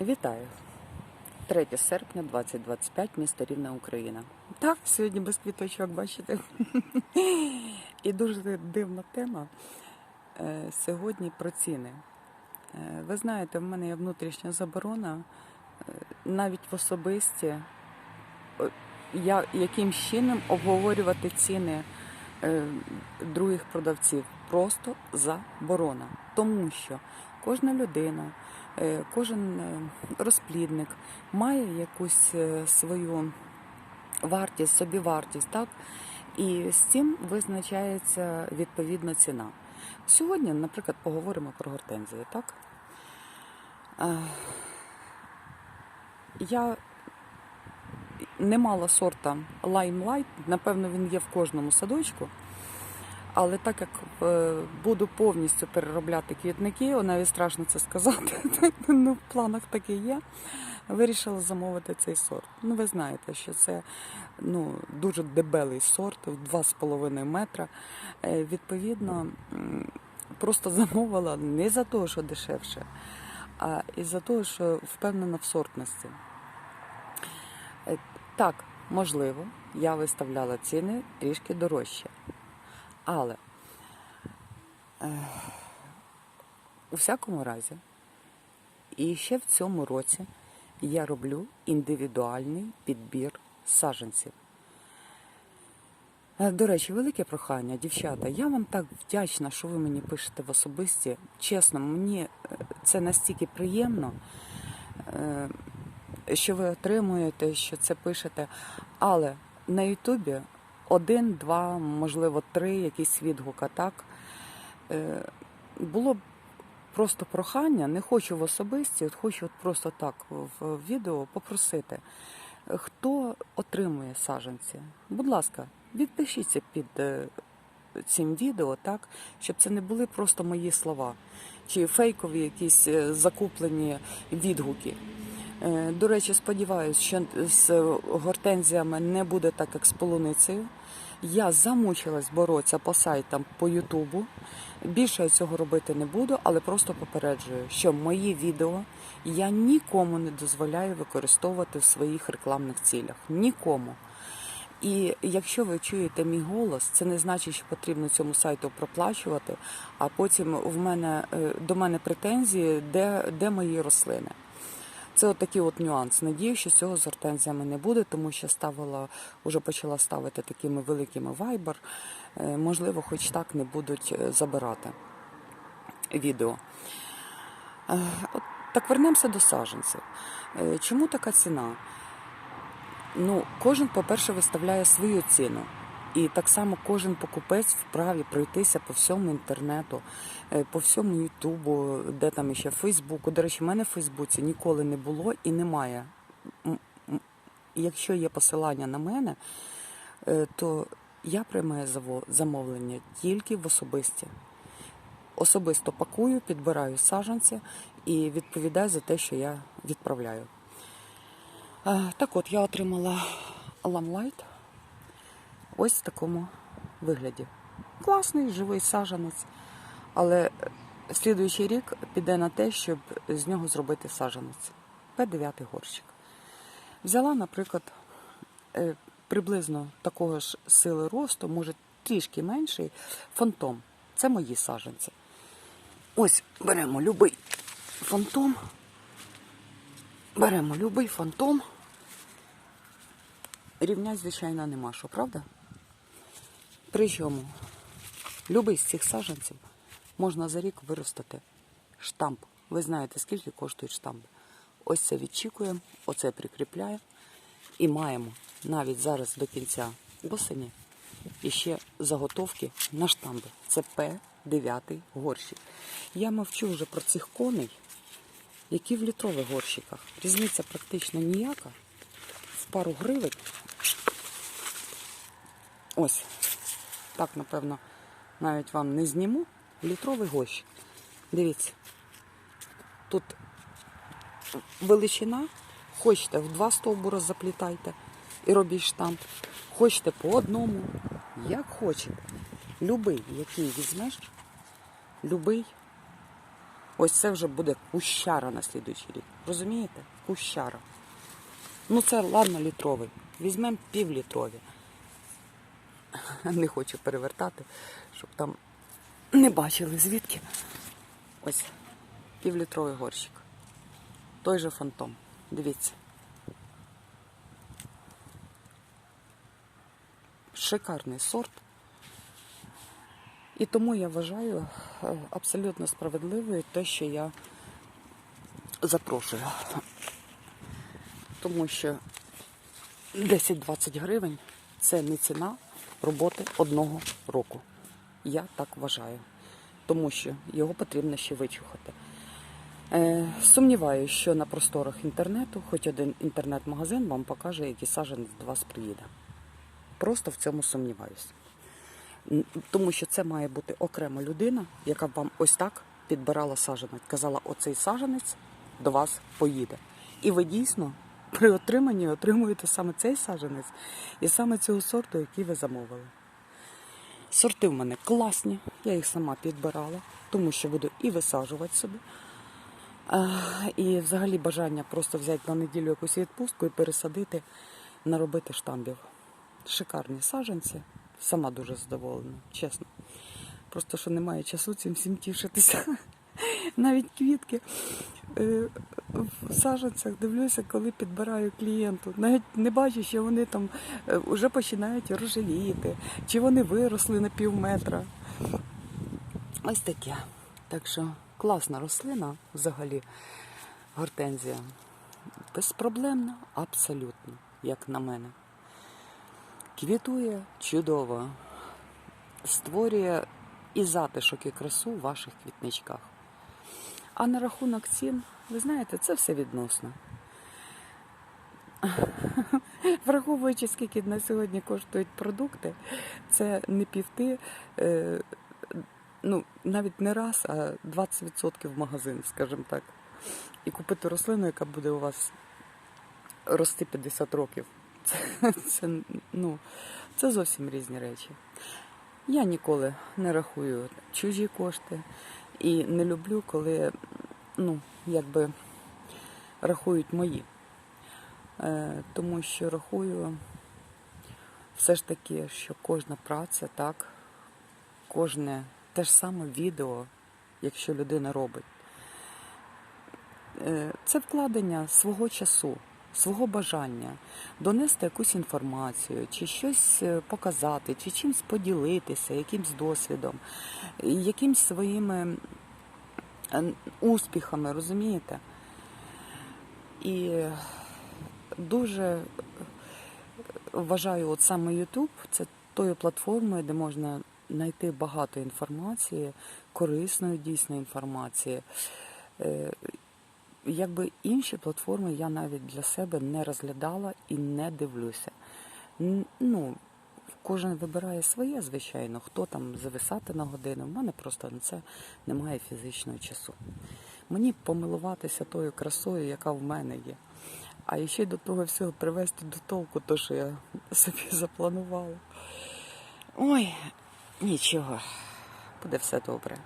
Вітаю! 3 серпня 2025, місто Рівне, Україна. Так, сьогодні без квіточок, бачите. І дуже дивна тема. Е, Сьогодні про ціни. Е, Ви знаєте, в мене є внутрішня заборона, е, навіть в особисті, я, яким чином обговорювати ціни других продавців. Просто заборона. Тому що кожна людина, кожен е, розплідник має якусь е, свою вартість, собівартість, так? І з цим визначається відповідно ціна. Сьогодні, наприклад, поговоримо про гортензії, так? Е, Я не мала сорта Limelight, напевно, він є в кожному садочку. Але так як е, буду повністю переробляти квітники, навіть страшно це сказати, ну в планах таке є. Вирішила замовити цей сорт. Ну, ви знаєте, що це ну, дуже дебелий сорт, в 2,5 метра. Е, Відповідно, просто замовила не за те, що дешевше, а і за те, що впевнена в сортності. Е, Так, можливо, я виставляла ціни трішки дорожче. Але е, у всякому разі, і ще в цьому році я роблю індивідуальний підбір саджанців. Е, До речі, велике прохання, дівчата. Я вам так вдячна, що ви мені пишете в особисті. Чесно, мені е, це настільки приємно, що ви отримуєте, що це пишете. Але на Ютубі один, два, можливо, три якісь відгука, так. Е, Було б просто прохання, не хочу в особисті, от хочу от просто так в відео попросити, хто отримує саджанці. Будь ласка, відпишіться під е, цим відео, так, щоб це не були просто мої слова чи фейкові якісь е, закуплені відгуки. Е, До речі, сподіваюся, що з гортензіями не буде так, як з полуницею. Я замучилась боротися по сайтам по Ютубу. Більше я цього робити не буду, але просто попереджую, що мої відео я нікому не дозволяю використовувати в своїх рекламних цілях. Нікому. І якщо ви чуєте мій голос, це не значить, що потрібно цьому сайту проплачувати, а потім в мене е, до мене претензії, де, де мої рослини. Це от такий от нюанс. Надію, що цього з гортензіями не буде, тому що ставила, вже почала ставити такими великими вайбер. Е, Можливо, хоч так не будуть е, забирати відео. Так вернемося до саджанців. Чому така ціна? Ну, кожен, по-перше, виставляє свою ціну. І так само кожен покупець вправі пройтися по всьому інтернету, е, по всьому Ютубу, де там ще Фейсбуку. До речі, в мене в Фейсбуці ніколи не було і немає. Якщо є посилання на мене, е, то я приймаю замовлення тільки в особисті. Особисто пакую, підбираю саджанці і відповідаю за те, що я відправляю. Так от, я отримала ламлайт ось в такому вигляді. Класний живий саджанець, але слідуючий рік піде на те, щоб з нього зробити саджанець. П9 горщик. Взяла, наприклад, е, приблизно такого ж сили росту, може трішки менший, фантом. Це мої саджанці. Ось беремо любий фантом. Беремо любий фантом. Рівнять, звичайно, нема що, правда? Причому любий з цих саджанців можна за рік виростити штамп. Ви знаєте, скільки коштують штампи. Ось це відчікуємо, оце прикріпляємо і маємо навіть зараз до кінця осені і ще заготовки на штамби. Це П9 горщик. Я мовчу вже про цих коней, які в літрових горщиках. Різниця практично ніяка. В пару гривень. Ось. Так, напевно, навіть вам не зніму. Літровий горщик. Дивіться. Тут величина. Хочете в два стовбура заплітайте і робіть штамп. Хочете по одному, як хочете. Любий, який візьмеш, любий Ось це вже буде кущара на слідуючий рік. Розумієте? Кущара. Ну це ладно літровий. Візьмемо півлітрові. Не хочу перевертати, щоб там не бачили звідки. Ось півлітровий горщик. Той же фантом. Дивіться. Шикарний сорт. І тому я вважаю е, абсолютно справедливою те, що я запрошую. Тому що 10-20 гривень це не ціна роботи одного року. Я так вважаю. Тому що його потрібно ще вичухати. Е, сумніваюся, що на просторах інтернету хоч один інтернет-магазин вам покаже, який саджанець до вас приїде. Просто в цьому сумніваюся. Тому що це має бути окрема людина, яка б вам ось так підбирала саджанець. Казала, оцей саджанець до вас поїде. І ви дійсно при отриманні отримуєте саме цей саджанець і саме цього сорту, який ви замовили. Сорти в мене класні, я їх сама підбирала, тому що буду і висаджувати собі. І взагалі бажання просто взяти на неділю якусь відпустку і пересадити, наробити штамбів. Шикарні саджанці. Сама дуже задоволена, чесно. Просто що немає часу цим всім тішитися. Навіть квітки е, в саджанцях дивлюся, коли підбираю клієнту. Навіть не бачу, що вони там вже починають рожевіти, чи вони виросли на пів метра. Ось таке. Так що класна рослина взагалі, гортензія. Безпроблемна, абсолютно, як на мене. Квітує чудово, створює і затишок, і красу в ваших квітничках. А на рахунок цін, ви знаєте, це все відносно. Враховуючи, скільки на сьогодні коштують продукти, це не півти, е, ну, навіть не раз, а 20% в магазин, скажімо так. І купити рослину, яка буде у вас рости 50 років. Це, це, ну, це зовсім різні речі. Я ніколи не рахую чужі кошти і не люблю, коли ну, якби рахують мої. Е, тому що рахую все ж таки, що кожна праця, так, кожне те ж саме відео, якщо людина робить, е, це вкладення свого часу, свого бажання донести якусь інформацію, чи щось е, показати, чи чимось поділитися, якимсь досвідом, якимсь своїми е, успіхами, розумієте? І дуже вважаю, от саме YouTube це тою платформою, де можна знайти багато інформації, корисної дійсно інформації. Якби інші платформи я навіть для себе не розглядала і не дивлюся. Ну, кожен вибирає своє, звичайно, хто там зависати на годину. У мене просто на це немає фізичного часу. Мені помилуватися тою красою, яка в мене є. А ще до того всього привести до толку, то що я собі запланувала. Ой, нічого, буде все добре.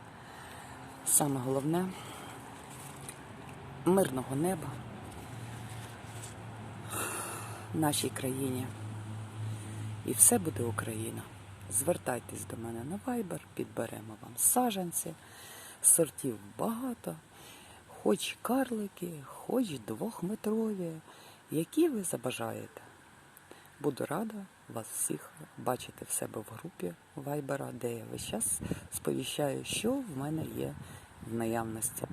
Саме головне мирного неба нашій країні. І все буде Україна. Звертайтесь до мене на Viber, підберемо вам саджанці, сортів багато, хоч карлики, хоч двохметрові, які ви забажаєте. Буду рада вас всіх бачити в себе в групі Вайбера, де я весь час сповіщаю, що в мене є в наявності.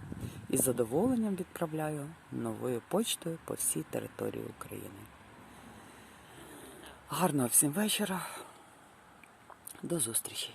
І з задоволенням відправляю новою почтою по всій території України. Гарного всім вечора. До зустрічі!